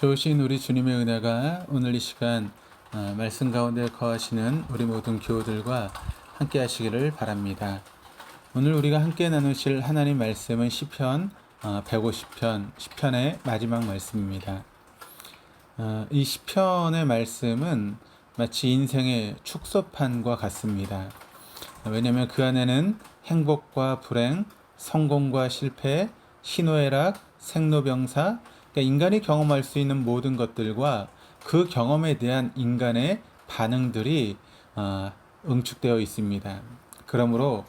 좋으신 우리 주님의 은혜가 오늘 이 시간 어, 말씀 가운데 거하시는 우리 모든 교우들과 함께 하시기를 바랍니다. 오늘 우리가 함께 나누실 하나님 말씀은 시편 150편 시편의 마지막 말씀입니다. 어, 이 시편의 말씀은 마치 인생의 축소판과 같습니다. 왜냐하면 그 안에는 행복과 불행, 성공과 실패, 희노애락, 생로병사, 그러니까 인간이 경험할 수 있는 모든 것들과 그 경험에 대한 인간의 반응들이 어, 응축되어 있습니다. 그러므로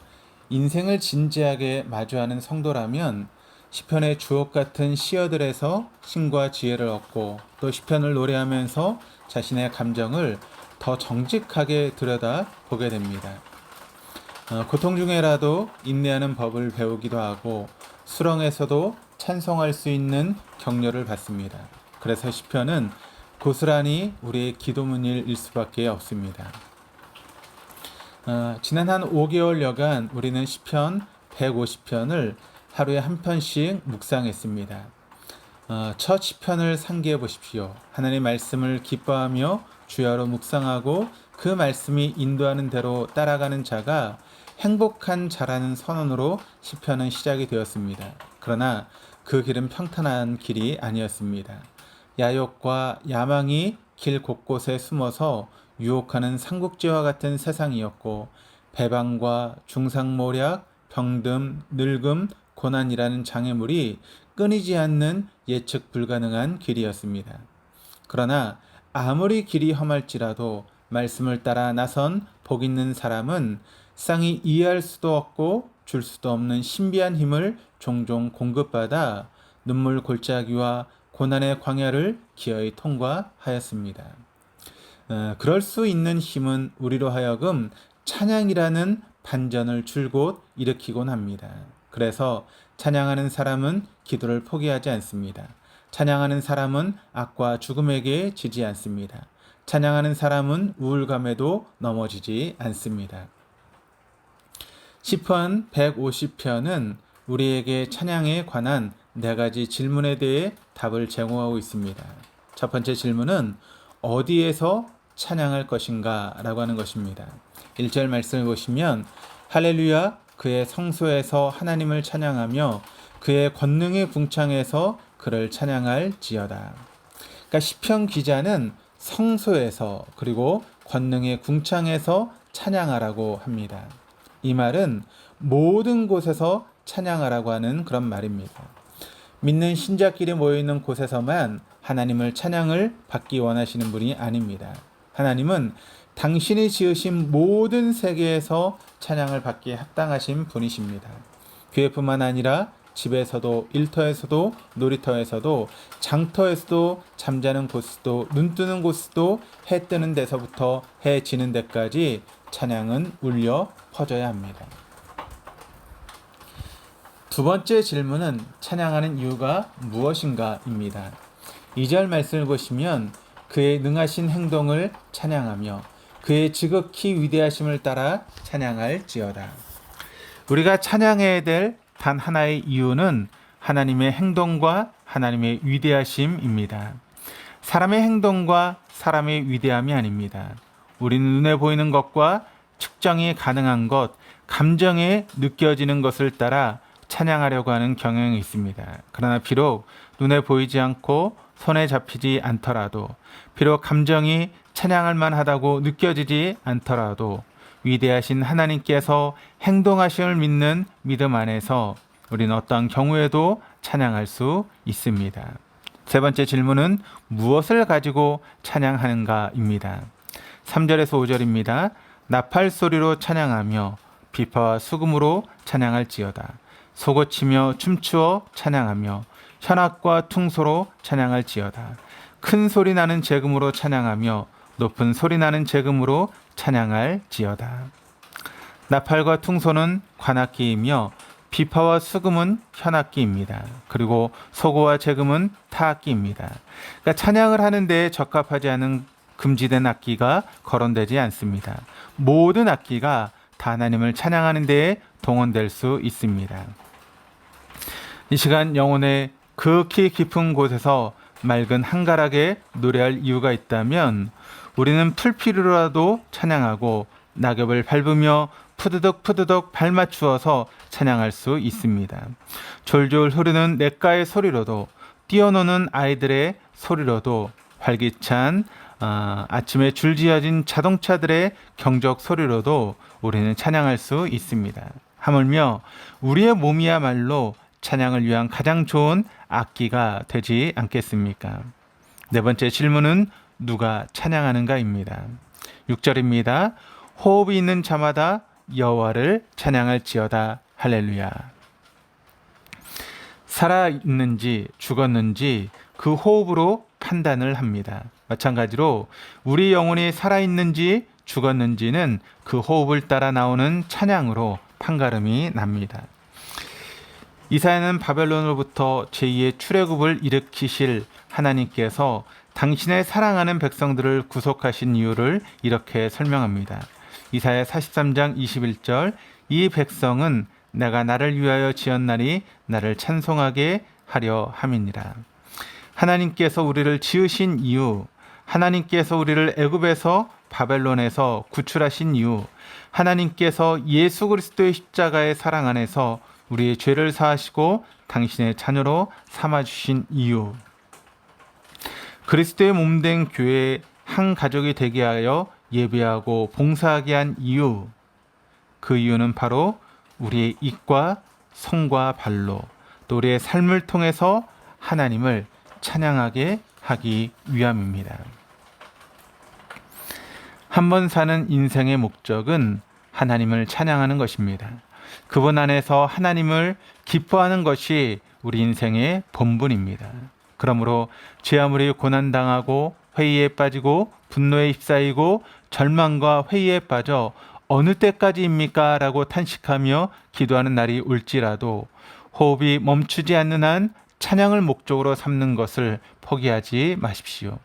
인생을 진지하게 마주하는 성도라면 시편의 주옥 같은 시어들에서 신과 지혜를 얻고 또 시편을 노래하면서 자신의 감정을 더 정직하게 들여다 보게 됩니다. 어, 고통 중에라도 인내하는 법을 배우기도 하고 수렁에서도 찬송할 수 있는 격려를 받습니다. 그래서 시편은 고스란히 우리의 기도문일 수밖에 없습니다. 어, 지난 한 5개월여간 우리는 시편 150편을 하루에 한 편씩 묵상했습니다. 어, 첫 시편을 상기해 보십시오. 하나님 말씀을 기뻐하며 주야로 묵상하고 그 말씀이 인도하는 대로 따라가는 자가 행복한 자라는 선언으로 시편은 시작이 되었습니다. 그러나 그 길은 평탄한 길이 아니었습니다. 야욕과 야망이 길 곳곳에 숨어서 유혹하는 삼국지와 같은 세상이었고 배방과 중상모략, 병듦, 늙음, 고난이라는 장애물이 끊이지 않는 예측 불가능한 길이었습니다. 그러나 아무리 길이 험할지라도 말씀을 따라 나선 복 있는 사람은 쌍이 이해할 수도 없고 줄 수도 없는 신비한 힘을 종종 공급받아 눈물 골짜기와 고난의 광야를 기어이 통과하였습니다. 어, 그럴 수 있는 힘은 우리로 하여금 찬양이라는 반전을 줄곧 일으키곤 합니다. 그래서 찬양하는 사람은 기도를 포기하지 않습니다. 찬양하는 사람은 악과 죽음에게 지지 않습니다. 찬양하는 사람은 우울감에도 넘어지지 않습니다. 시편 150편은 우리에게 찬양에 관한 네 가지 질문에 대해 답을 제공하고 있습니다. 첫 번째 질문은 어디에서 찬양할 것인가 라고 하는 것입니다. 1절 말씀을 보시면 할렐루야 그의 성소에서 하나님을 찬양하며 그의 권능의 궁창에서 그를 찬양할 지어다. 그러니까 시편 기자는 성소에서 그리고 권능의 궁창에서 찬양하라고 합니다. 이 말은 모든 곳에서 찬양하라고 하는 그런 말입니다. 믿는 신자끼리 모여 있는 곳에서만 하나님을 찬양을 받기 원하시는 분이 아닙니다. 하나님은 당신이 지으신 모든 세계에서 찬양을 받기에 합당하신 분이십니다. 교회뿐만 아니라 집에서도 일터에서도 놀이터에서도 장터에서도 잠자는 곳에서도 눈 뜨는 곳에서도 해 뜨는 데서부터 해 지는 데까지 찬양은 울려 퍼져야 합니다. 두 번째 질문은 찬양하는 이유가 무엇인가입니다. 2절 말씀을 보시면 그의 능하신 행동을 찬양하며 그의 지극히 위대하심을 따라 찬양할지어다. 우리가 찬양해야 될 단 하나의 이유는 하나님의 행동과 하나님의 위대하심입니다. 사람의 행동과 사람의 위대함이 아닙니다. 우리는 눈에 보이는 것과 측정이 가능한 것, 감정에 느껴지는 것을 따라 찬양하려고 하는 경향이 있습니다. 그러나 비록 눈에 보이지 않고 손에 잡히지 않더라도, 비록 감정이 찬양할 만하다고 느껴지지 않더라도, 위대하신 하나님께서 행동하심을 믿는 믿음 안에서 우리는 어떠한 경우에도 찬양할 수 있습니다. 세 번째 질문은 무엇을 가지고 찬양하는가입니다. 3절에서 5절입니다. 나팔 소리로 찬양하며 비파와 수금으로 찬양할지어다. 소고치며 춤추어 찬양하며 현악과 퉁소로 찬양할지어다. 큰 소리 나는 재금으로 찬양하며 높은 소리 나는 재금으로 찬양할 지어다. 나팔과 퉁소는 관악기이며 비파와 수금은 현악기입니다. 그리고 소고와 재금은 타악기입니다. 그러니까 찬양을 하는 데 적합하지 않은 금지된 악기가 거론되지 않습니다. 모든 악기가 다 하나님을 찬양하는 데에 동원될 수 있습니다. 이 시간 영혼의 극히 깊은 곳에서 맑은 한가락에 노래할 이유가 있다면 우리는 풀피로라도 찬양하고 낙엽을 밟으며 푸드덕 푸드덕 발 맞추어서 찬양할 수 있습니다. 졸졸 흐르는 냇가의 소리로도 뛰어노는 아이들의 소리로도 활기찬 아, 아침에 줄지어진 자동차들의 경적 소리로도 우리는 찬양할 수 있습니다. 하물며 우리의 몸이야말로 찬양을 위한 가장 좋은 악기가 되지 않겠습니까? 네 번째 질문은 누가 찬양하는가입니다. 6절입니다. 호흡이 있는 자마다 여호와를 찬양할지어다 할렐루야. 살아 있는지 죽었는지 그 호흡으로 판단을 합니다. 마찬가지로 우리 영혼이 살아 있는지 죽었는지는 그 호흡을 따라 나오는 찬양으로 판가름이 납니다. 이사야는 바벨론으로부터 제2의 출애굽을 일으키실 하나님께서 당신의 사랑하는 백성들을 구속하신 이유를 이렇게 설명합니다. 이사야 43장 21절 이 백성은 내가 나를 위하여 지었나니 나를 찬송하게 하려 함이니라. 하나님께서 우리를 지으신 이유, 하나님께서 우리를 애굽에서 바벨론에서 구출하신 이유, 하나님께서 예수 그리스도의 십자가의 사랑 안에서 우리의 죄를 사하시고 당신의 자녀로 삼아 주신 이유. 그리스도의 몸된 교회 한 가족이 되게 하여 예배하고 봉사하게 한 이유. 그 이유는 바로 우리의 입과 손과 발로 또 우리의 삶을 통해서 하나님을 찬양하게 하기 위함입니다. 한 번 사는 인생의 목적은 하나님을 찬양하는 것입니다. 그분 안에서 하나님을 기뻐하는 것이 우리 인생의 본분입니다. 그러므로 죄 아무리 고난당하고 회의에 빠지고 분노에 휩싸이고 절망과 회의에 빠져 어느 때까지입니까? 라고 탄식하며 기도하는 날이 올지라도 호흡이 멈추지 않는 한 찬양을 목적으로 삼는 것을 포기하지 마십시오.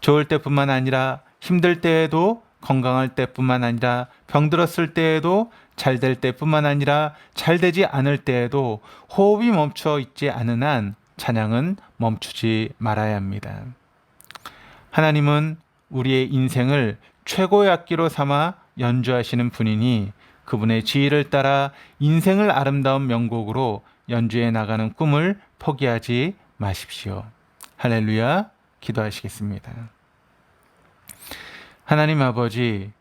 좋을 때뿐만 아니라 힘들 때에도 건강할 때뿐만 아니라 병들었을 때에도 잘 될 때뿐만 아니라 잘 되지 않을 때에도 호흡이 멈춰 있지 않은 한 찬양은 멈추지 말아야 합니다. 하나님은 우리의 인생을 최고의 악기로 삼아 연주하시는 분이니 그분의 지혜를 따라 인생을 아름다운 명곡으로 연주해 나가는 꿈을 포기하지 마십시오. 할렐루야 기도하시겠습니다. 하나님 아버지,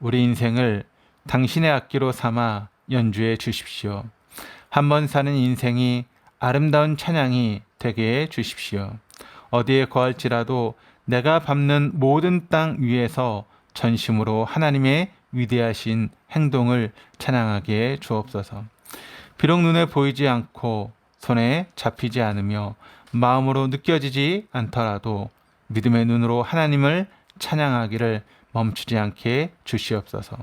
우리 인생을 당신의 악기로 삼아 연주해 주십시오. 한 번 사는 인생이 아름다운 찬양이 되게 해 주십시오. 어디에 거할지라도 내가 밟는 모든 땅 위에서 전심으로 하나님의 위대하신 행동을 찬양하게 주옵소서. 비록 눈에 보이지 않고 손에 잡히지 않으며 마음으로 느껴지지 않더라도 믿음의 눈으로 하나님을 찬양하기를 멈추지 않게 주시옵소서.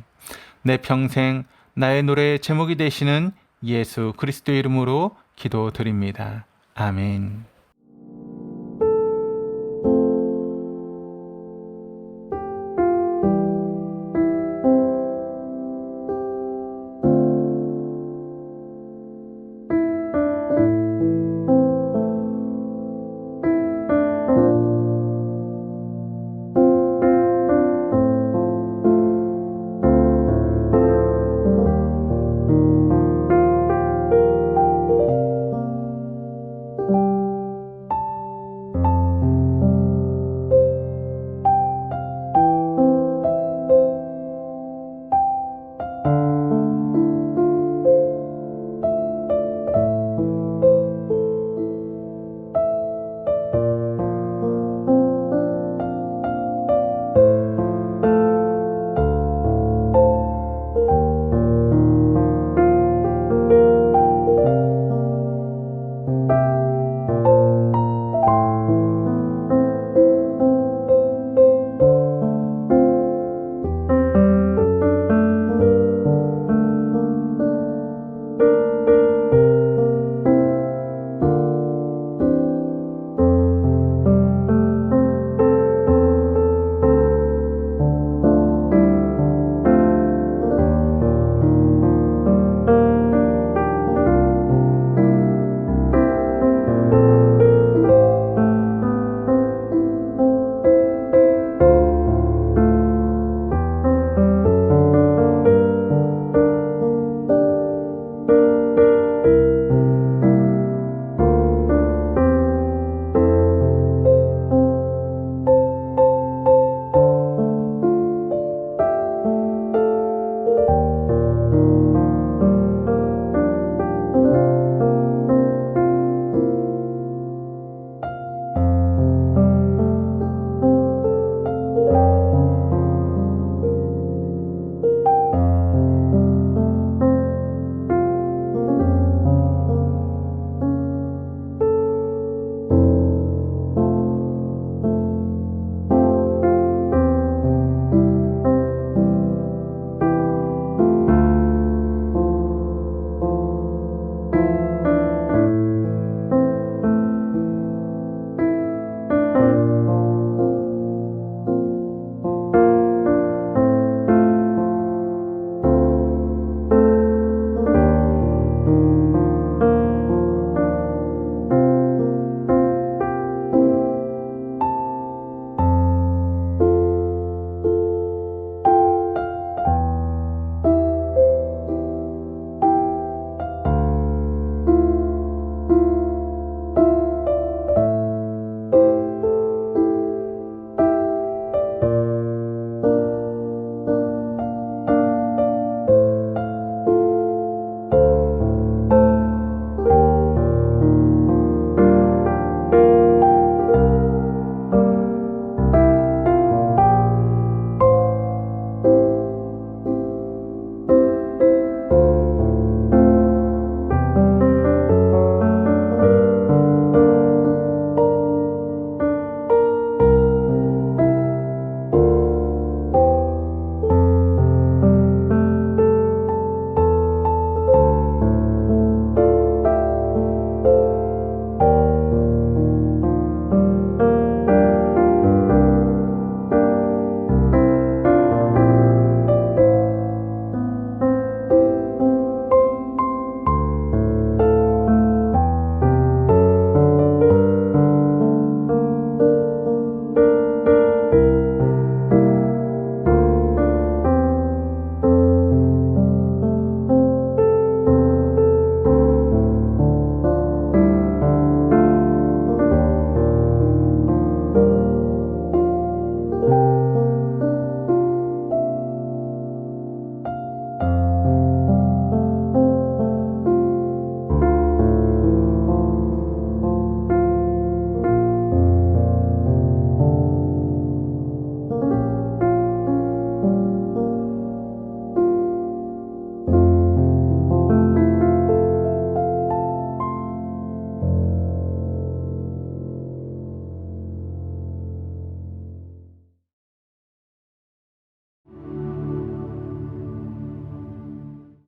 내 평생 나의 노래의 제목이 되시는 예수 그리스도 이름으로 기도드립니다. 아멘.